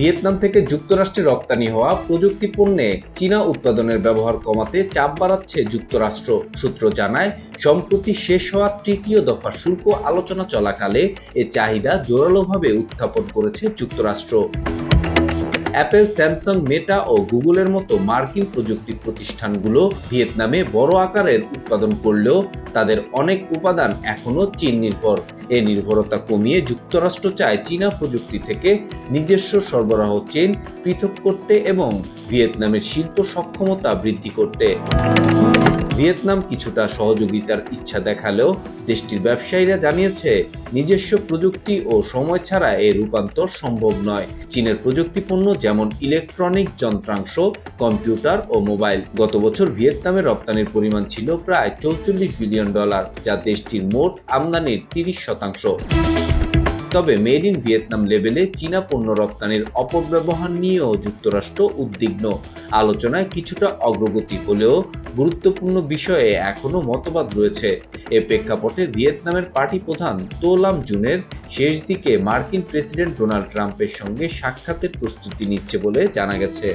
Vietnam থেকে যুক্তরাষ্ট্রে রপ্তানি হওয়া প্রযুক্তি পণ্যে চীনা উৎপাদনের ব্যবহার কমাতে চাপ বাড়াচ্ছে যুক্তরাষ্ট্র। সূত্র জানায়, সম্প্রতি শেষ হওয়া তৃতীয় দফা শুল্ক আলোচনা চলাকালে এ চাহিদা জোরালোভাবে উত্থাপন করেছে যুক্তরাষ্ট্র। অ্যাপেল, স্যামসাং, মেটা ও গুগলের মতো মার্কিন প্রযুক্তি প্রতিষ্ঠানগুলো ভিয়েতনামে বড় আকারের উৎপাদন করলেও তাদের অনেক উপাদান এখনও চীন নির্ভর। এ নির্ভরতা কমিয়ে যুক্তরাষ্ট্র চায় চীনা প্রযুক্তি থেকে নিজস্ব সরবরাহ চেন পৃথক করতে এবং ভিয়েতনামের শিল্প সক্ষমতা বৃদ্ধি করতে। ভিয়েতনাম কিছুটা সহযোগিতার ইচ্ছা দেখালেও দেশটির ব্যবসায়ীরা জানিয়েছে, নিজস্ব প্রযুক্তি ও সময় ছাড়া এর রূপান্তর সম্ভব নয়। চীনের প্রযুক্তি পণ্য যেমন ইলেকট্রনিক যন্ত্রাংশ, কম্পিউটার ও মোবাইল, গত বছর ভিয়েতনামের রপ্তানির পরিমাণ ছিল প্রায় চৌচল্লিশ বিলিয়ন ডলার, যা দেশটির মোট আমদানির তিরিশ শতাংশ। তবে মেড ইন ভিয়েতনাম লেভেলে চীনা পণ্য রপ্তানির অপব্যবহার নিয়েও যুক্তরাষ্ট্র উদ্বিগ্ন। আলোচনায় কিছুটা অগ্রগতি হলেও গুরুত্বপূর্ণ বিষয়ে এখনও মতবাদ রয়েছে। এ প্রেক্ষাপটে ভিয়েতনামের পার্টি প্রধান তোলাম জুনের শেষ দিকে মার্কিন প্রেসিডেন্ট ডোনাল্ড ট্রাম্পের সঙ্গে সাক্ষাতের প্রস্তুতি নিচ্ছে বলে জানা গেছে।